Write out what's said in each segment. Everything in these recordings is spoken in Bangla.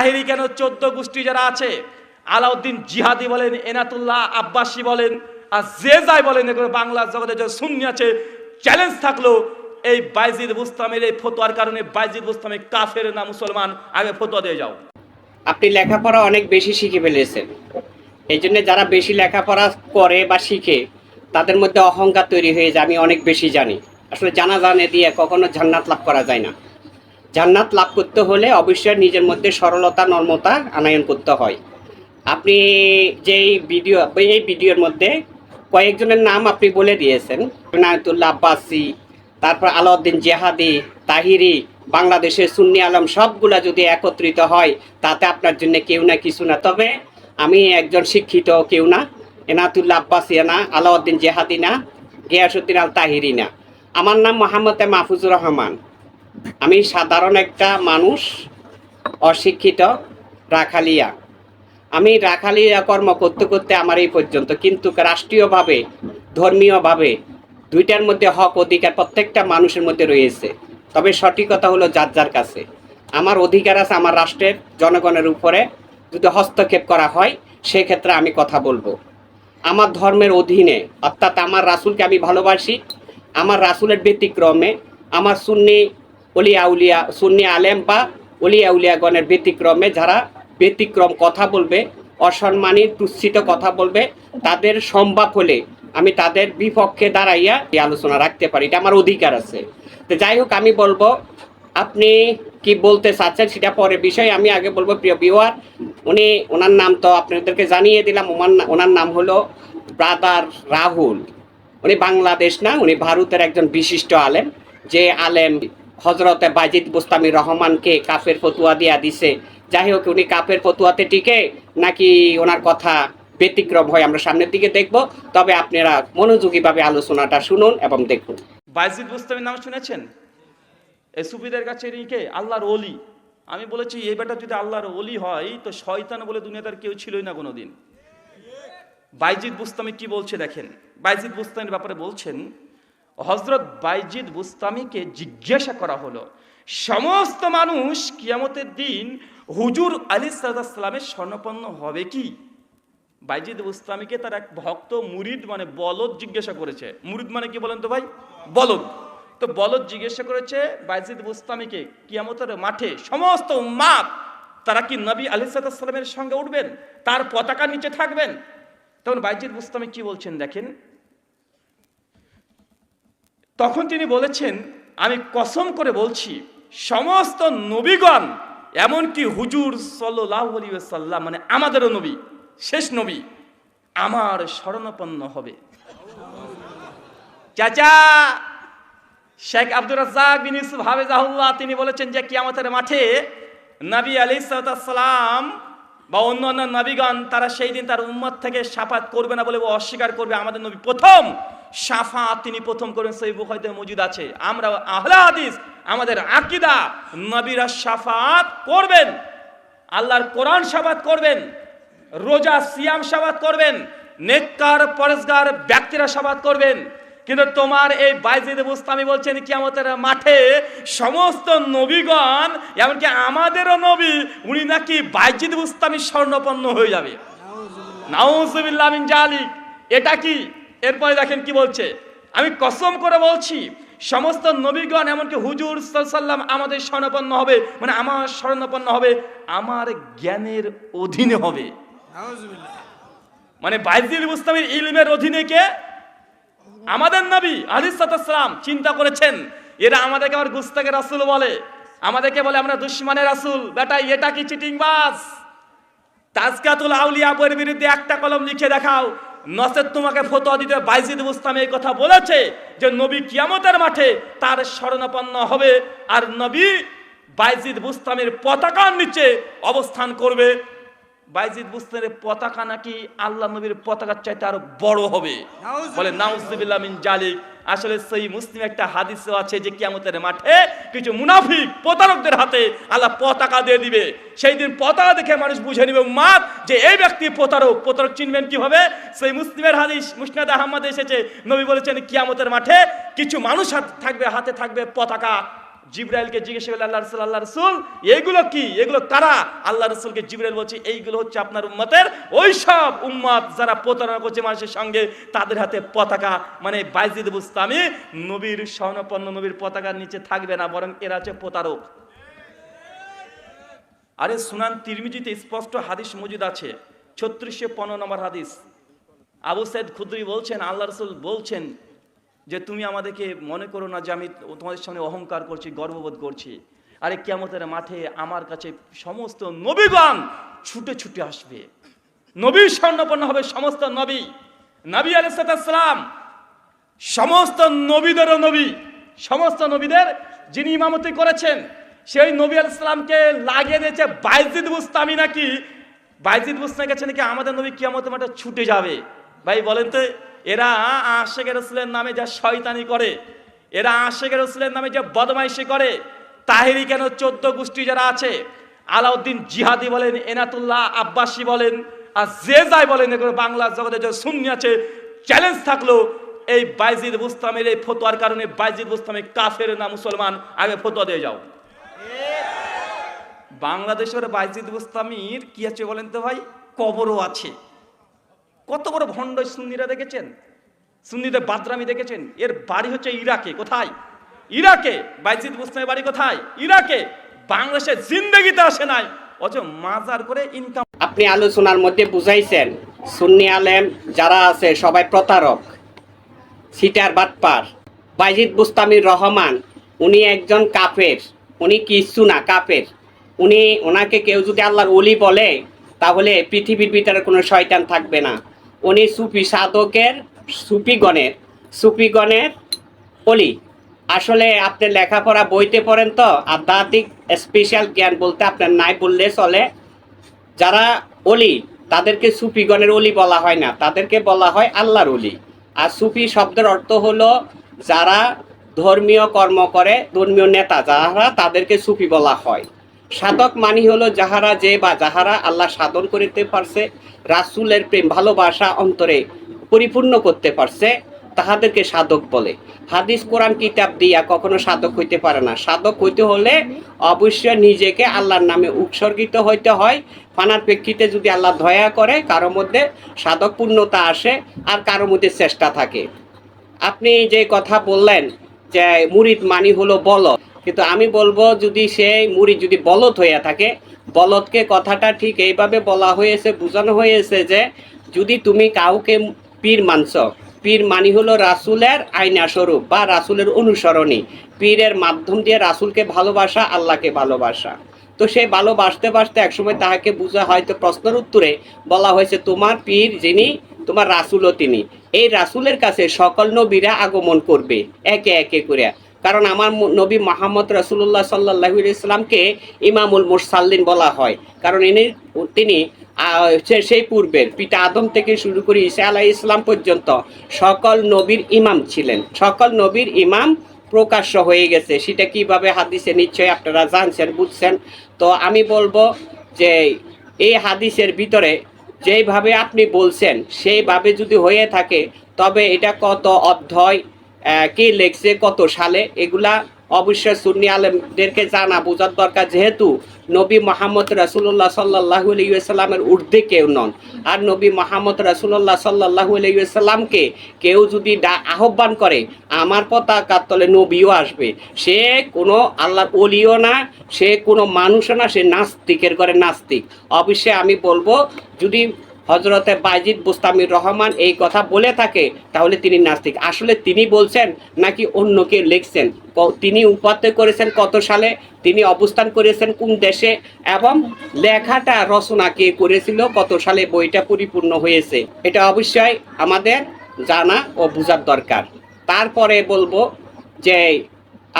তাহেরি কেন চোদ্দ গোষ্ঠী যারা আছে? আলাউদ্দিন জিহাদি বলেন, এনাতুল্লাহ আব্বাসী বলেন, আর যে যাই বলেন, এগুলো বাংলা জগতে যে শূন্য আছে চ্যালেঞ্জ থাকল, এই বাইজিদ বুস্তামের এই ফতোয়ার কারণে বাইজিদ বুস্তামে কাফের না মুসলমান, আগে ফতোয়া দিয়ে যাও। আপনি লেখাপড়া অনেক বেশি শিখে ফেলেছেন। এই জন্য যারা বেশি লেখাপড়া করে বা শিখে, তাদের মধ্যে অহংকার তৈরি হয়ে যায়, আমি অনেক বেশি জানি। আসলে জানা জানে দিয়ে কখনো জান্নাত লাভ করা যায় না। জান্নাত লাভ করতে হলে অবশ্যই নিজের মধ্যে সরলতা, নর্মতা আনায়ন করতে হয়। আপনি যেই ভিডিও, এই ভিডিওর মধ্যে কয়েকজনের নাম আপনি বলে দিয়েছেন। নায়তুল্লাহ আব্বাসি, তারপর আলাউদ্দিন জেহাদি, তাহিরি, বাংলাদেশের সুন্নি আলম, সবগুলা যদি একত্রিত হয়, তাতে আপনার জন্য কেউ না কিছু না। তবে আমি একজন শিক্ষিত কেউ না, এনাতুল্লাহ আব্বাসিয়া না, আলাউদ্দিন জেহাদি না গিয়াসুদ্দিন আল তাহিরি না। আমার নাম মোহাম্মদ মাহফুজুর রহমান। আমি সাধারণ একটা মানুষ, অশিক্ষিত, রাখালিয়া। আমি রাখালিয়া কর্ম করতে করতে আমার এই পর্যন্ত, কিন্তু রাষ্ট্রীয়ভাবে, ধর্মীয়ভাবে দুইটার মধ্যে হক অধিকার প্রত্যেকটা মানুষের মধ্যে রয়েছে। তবে সঠিকতা হলো যার যার কাছে। আমার অধিকার আছে আমার রাষ্ট্রের, জনগণের উপরে যদি হস্তক্ষেপ করা হয়, সেক্ষেত্রে আমি কথা বলব। আমার ধর্মের অধীনে, অর্থাৎ আমার রাসুলকে আমি ভালোবাসি, আমার রাসুলের ব্যতিক্রমে, আমার সুন্নি অলিয়া উলিয়া সুন্নি আলেম বা অলিয়া উলিয়াগণের ব্যতিক্রমে যারা ব্যতিক্রম কথা বলবে অসম্মানী তুচ্ছিত কথা বলবে, তাদের সম্ভব হলে আমি তাদের বিপক্ষে দাঁড়াইয়া এই আলোচনা রাখতে পারি। এটা আমার অধিকার আছে। তো যাই হোক, আমি বলব, আপনি কি বলতে চাচ্ছেন সেটা পরে বিষয়। আমি আগে বলব, প্রিয় বিওয়ার উনি, ওনার নাম তো আপনাদেরকে জানিয়ে দিলাম। ওনার ওনার নাম হলো ব্রাদার রাহুল। উনি বাংলাদেশ না, উনি ভারতের একজন বিশিষ্ট আলেম। যে আলেম হজরতে বাজিদ বুস্তামি রহমানকে কাফের ফতুয়া দিয়া দিছে। যাই হোক উনি কাফের ফতুয়াতে টিকে নাকি ওনার কথা ব্যতিক্রম হয় আমরা সামনের দিকে দেখব। তবে আপনারা মনোযোগীভাবে আলোচনাটা শুনুন এবং দেখুন। বাইজিদ বুস্তামের নাম শুনেছেন? এ সুফিদের কাছে ইনি কে? আল্লাহর অলি আমি বলেছি, এই বেটা যদি আল্লাহর অলি হয়, তো শয়তান বলে দুনিয়াতে কেউ ছিলই না কোনোদিন। বাইজিদ বুস্তামি কি বলছে দেখেন? বাইজিদ বুস্তামির ব্যাপারে বলছেন হজরত বাইজিদ বুস্তামিকে জিজ্ঞাসা করা হলো, সমস্ত মানুষ কিয়ামতের দিন হুজুর আলী সাল্লামের স্বর্ণপন্ন হবে কি? বাইজিদ বুস্তামিকে তার এক ভক্ত মুরিদ মানে বলদ জিজ্ঞাসা করেছে। মুরিদ মানে কি বলেন তো ভাই? বলদ। তো বলদ জিজ্ঞাসা করেছে বাইজিদ বুস্তামিকে কিয়ামতের মাঠে সমস্ত উম্মাদ, তারা কি নবী আলি সাল্লামের সঙ্গে উঠবেন? তার পতাকা নিচে থাকবেন? তখন বাইজিদ বুস্তামি কি বলছেন দেখেন তখন তিনি বলেছেন, আমি কসম করে বলছি, সমস্ত নবীগণ, এমনকি হুজুর সাল্লাম মানে আমাদেরও নবী, শেষ নবী, আমার শরণাপন্ন হবে। চাচা, শেখ আব্দুর রাজ্জাক বিন ইউসুফ তিনি বলেছেন যে কিয়ামতের মাঠে নবী আলী সালাম বা অন্য অন্য নবীগণ, তারা সেই দিন তার উম্মত থেকে সাফাত করবে না বলে অস্বীকার করবে, আমাদের নবী প্রথম সাফাত তিনি প্রথম করবেন সেই বুখাইতে মজুদ আছে। আমরা আহলা হাদিস, আমাদের আকিদা, নবীরা সাফাত করবেন, আল্লাহর কোরআন সাবাত করবেন, রোজা, সিয়াম সাবাত করবেন, নেককার, পরেশগার ব্যক্তিরা সাবাত করবেন। কিন্তু তোমার এই বাইজিদ বুস্তামি বলছেন, কিয়ামতের মাঠে সমস্ত নবীগণ, এমনকি আমাদেরও নবী, উনি নাকি বাইজিদ বুস্তামি স্বর্ণপন্ন হয়ে যাবে। নাউজুবিল্লাহ মিন জালিক, এটা কি? এরপরে দেখেন কি বলছে? আমি কসম করে বলছি, সমস্ত নবীগণ এমনকি হুজুর সাল্লাম আমাদের স্বর্ণপন্ন হবে মানে আমার স্বর্ণপন্ন হবে, আমার জ্ঞানের অধীনে হবে। মানে বাইজিল মুস্তামির ইলমের অধীনে কে? আমাদের নবী আলিসালাম চিন্তা করেছেন, এরা আমাদেরকে আমার গুস্তাকে রাসুল বলে। আমাদেরকে বলে, আমরা দুশ্মনের রাসুল, বেটা, এটা কি চিটিং বাস তাজকাতুল আউলিয়া বইয়ের বিরুদ্ধে একটা কলম লিখে দেখাও নসেদ তোমাকে ফতোয়া দিতে বাইজিদ মুস্তাম এই কথা বলেছে যে নবী কিয়ামতের মাঠে তার স্মরণাপন্ন হবে আর নবী বাইজিদ বুস্তামের পতাকার নিচে অবস্থান করবে। বাইজিদ বুস্তামের পতাকা নাকি আল্লাহ নবীর পতাকার চাইতে আরও বড় হবে। বলে নাউজিবিল্লা মিন জালিক। আসলে সেই মুসলিম একটা হাদিসও আছে যে কিয়ামতের মাঠে কিছু মুনাফিক প্রতারকদের হাতে আল্লাহ পতাকা দিয়ে দিবে। সেই দিন পতাকা দেখে মানুষ বুঝে নিবে মাত যে এই ব্যক্তি প্রতারক প্রতারক চিনবেন কীভাবে? সেই মুসলিমের হাদিস মুসনাদ আহমদ এসেছে। নবী বলেছেন, কিয়ামতের মাঠে কিছু মানুষ হাত থাকবে, হাতে থাকবে পতাকা। জিব্রাইলকে জিজ্ঞেস করলেন আল্লাহ রসুল আল্লাহ রসুল এইগুলো কি? এগুলো কারা? আল্লাহ রসুলকে জিব্রাইল বলছে, এইগুলো হচ্ছে আপনার উম্মতের ওই সব উম্মত যারা প্রতারণা করছে মানুষের সঙ্গে। তাদের হাতে পতাকা মানে বাইজিদ বুস্তামি, নবীর স্বর্ণপন্ন নবীর পতাকার নিচে থাকবে না, বরং এরা হচ্ছে প্রতারক। আরে সুনান তিরমিজিতে স্পষ্ট হাদিস মজুদ আছে, ছত্রিশশো পনেরো নম্বর হাদিস। আবু সাইদ খুদ্রি বলছেন, আল্লাহ রসুল বলছেন যে তুমি আমাদেরকে মনে করো না যে আমি তোমাদের সামনে অহংকার করছি, গর্ববোধ করছি। আরে কেমতের মাঠে আমার কাছে সমস্ত নবীগণ ছুটে ছুটে আসবে। নবী স্বর্ণপন্ন হবে সমস্ত নবী। নবী আলাইসালাম সমস্ত নবীদেরও নবী। সমস্ত নবীদের যিনি ইমামতি করেছেন, সেই নবী আলাইসালামকে লাগিয়ে দিয়েছে বাইজিদ বুস্তামি নাকি? বাইজিদ বুস্তামি গেছে নাকি? আমাদের নবী কিয়ামত মাঠে ছুটে যাবে। ভাই বলেন তো এরা আশেকের রসুলের নামে যা শয়তানি করে, এরা আশেকের রসুলের নামে যে বদমাইশি করে, তাহেরি কেন চোদ্দ গোষ্ঠী যারা আছে, আলাউদ্দিন জিহাদি বলেন, এনাতুল্লাহ আব্বাসী বলেন, আর যে যাই বলেন, এগুলো বাংলা জগতে যে শূন্য আছে চ্যালেঞ্জ থাকল, এই বাইজিদ বুস্তামের এই ফতোয়ার কারণে বাইজিদ বুস্তামে কাফের না মুসলমান, আগে ফতোয়া দিয়ে যাও। বাংলাদেশের বাইজিদ বুস্তামির কি আছে বলেন তো ভাই? কবরও আছে। কত বড় ভণ্ড সুন্নিরা দেখেছেন? সুন্নিদের বাদরামি দেখেছেন? এর বাড়ি হচ্ছে ইরাকে, কোথায়? ইরাকে। বাইজিদ বুস্তামের বাড়ি কোথায়? ইরাকে। বাংলাদেশের জিন্দগিতে আসে নাই। অথচ মাজার করে ইনকাম আপনি আলোচনার মধ্যে বুঝাইছেন, সুন্নি আলেম যারা আছে সবাই প্রতারক, সিটার বাটপার। বাইজিদ বুস্তামির রহমান, উনি একজন কাফের, উনি কিচ্ছু না, কাফের। উনি, ওনাকে কেউ যদি আল্লাহর অলি বলে, তাহলে পৃথিবীর ভিতরে কোনো শয়তান থাকবে না। উনি সুফি সাধকের সুফিগণের সুফিগণের অলি। আসলে আপনি লেখাপড়া বইতে পড়েন তো, আধ্যাত্মিক স্পেশাল জ্ঞান বলতে আপনার নাই বললে চলে। যারা অলি, তাদেরকে সুফিগণের অলি বলা হয় না, তাদেরকে বলা হয় আল্লাহর অলি। আর সুফি শব্দের অর্থ হলো যারা ধর্মীয় কর্ম করে, ধর্মীয় নেতা, যারা তাদেরকে সুফি বলা হয়। সাধক মানি হলো যাহারা যে বা যাহারা আল্লাহ সাধন করিতে পারছে, রাসূলের প্রেম ভালোবাসা অন্তরে পরিপূর্ণ করতে পারছে, তাহাদেরকে সাধক বলে। হাদিস, কোরআন, কিতাব দিয়া কখনো সাধক হইতে পারে না। সাধক হইতে হলে অবশ্যই নিজেকে আল্লাহর নামে উৎসর্গিত হইতে হয়। ফানার প্রেক্ষিতে যদি আল্লাহ দয়া করে কারও মধ্যে সাধক পূর্ণতা আসে আর কারও মধ্যে চেষ্টা থাকে। আপনি যে কথা বললেন যে মুরিদ মানি হলো বলদ কিন্তু আমি বলব যদি সেই মুড়ি যদি বলদ হয়ে থাকে, বলদকে কথাটা ঠিক এইভাবে বলা হয়েছে, বোঝানো হয়েছে যে যদি তুমি কাউকে পীর মানছ, পীর মানি হলো রাসুলের আইনা স্বরূপ বা রাসুলের অনুসরণী। পীরের মাধ্যম দিয়ে রাসুলকে ভালোবাসা, আল্লাহকে ভালোবাসা। তো সে ভালোবাসতে বাসতে একসময় তাহাকে বোঝা হয়তো প্রশ্নের উত্তরে বলা হয়েছে, তোমার পীর যিনি, তোমার রাসুলও তিনি। এই রাসুলের কাছে সকল নবীরা আগমন করবে, একে একে করে কারণ আমার নবী মোহাম্মদ রাসুল্লাহ সাল্লাহ ইসলামকে ইমামুল মুরসাল্লিন বলা হয়। কারণ ইনি তিনি সেই পূর্বের পিতা আদম থেকে শুরু করে ঈসা আলাহ ইসলাম পর্যন্ত সকল নবীর ইমাম ছিলেন। সকল নবীর ইমাম প্রকাশ্য হয়ে গেছে। সেটা কীভাবে হাদিসে নিশ্চয়ই আপনারা জানছেন, বুঝছেন? তো আমি বলব যে এই হাদিসের ভিতরে যেইভাবে আপনি বলছেন, সেইভাবে যদি হয়ে থাকে, তবে এটা কত অধ্যায় কে লেখছে, কত সালে? এগুলা অবশ্যই সুন্নি আলমদেরকে জানা, বোঝার দরকার। যেহেতু নবী মোহাম্মদ রাসুল্লাহ সাল্লাহ আলাইসাল্লামের ঊর্ধ্বে কেউ নন, আর নবী মোহাম্মদ রাসুল্লাহ সাল্লাহ আলাইসাল্লামকে কেউ যদি আহ্বান করে, আমার পতাকার তলে নবীও আসবে। সে কোনো আল্লাহর অলিও না, সে কোনো মানুষও না, সে নাস্তিকের ঘরে নাস্তিক। অবশ্যই আমি বলব, যদি হজরতে বাইজিদ বুস্তামির রহমান এই কথা বলে থাকে, তাহলে তিনি নাস্তিক। আসলে তিনি বলছেন নাকি অন্য কেউ লিখছেন? তিনি উপাত্ত করেছেন কত সালে? তিনি অবস্থান করেছেন কোন দেশে? এবং লেখাটা রচনা কে করেছিল? কত সালে বইটা পরিপূর্ণ হয়েছে? এটা অবশ্যই আমাদের জানা ও বোঝার দরকার। তারপরে বলব যে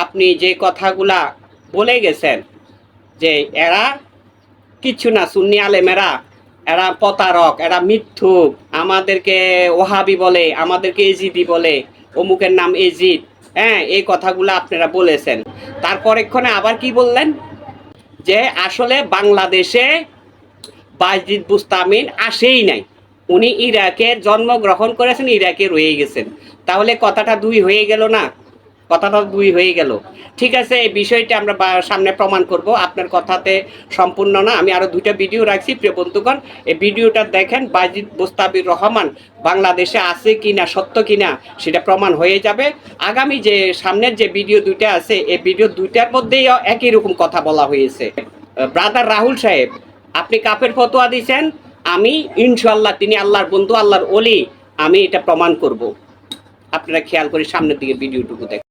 আপনি যে কথাগুলা বলে গেছেন, যে এরা কিচ্ছু না, সুন্নি আলেমেরা এরা প্রতারক, এরা মিথ্যুক। আমাদেরকে ওহাবি বলে, আমাদেরকে এজিদি বলে। অমুকের নাম এজিদ। হ্যাঁ এই কথাগুলো আপনারা বলেছেন। তারপর এক্ষণে আবার কি বললেন? যে আসলে বাংলাদেশে বাইজিদ বুস্তামিন আসেই নাই। উনি ইরাকের জন্মগ্রহণ করেছেন, ইরাকে রয়ে গেছেন। তাহলে কথাটা দুই হয়ে গেল না? কথাটা দুই হয়ে গেল। ঠিক আছে, এই বিষয়টা আমরা সামনে প্রমাণ করব। আপনার কথাতে সম্পূর্ণ না। আমি আরও দুইটা ভিডিও রাখছি, প্রিয় বন্ধুগণ। এই ভিডিওটা দেখেন বাজিদ মুস্তাবির রহমান বাংলাদেশে আছে কি না সত্য কিনা, সেটা প্রমাণ হয়ে যাবে। আগামী যে সামনের যে ভিডিও দুইটা আছে, এই ভিডিও দুইটার মধ্যেই একই রকম কথা বলা হয়েছে। ব্রাদার রাহুল সাহেব, আপনি কাপের ফতোয়া দিয়েছেন। আমি ইনশাল্লাহ তিনি আল্লাহর বন্ধু, আল্লাহর অলি আমি এটা প্রমাণ করব। আপনারা খেয়াল করে সামনের দিকে ভিডিওটুকু দেখেন।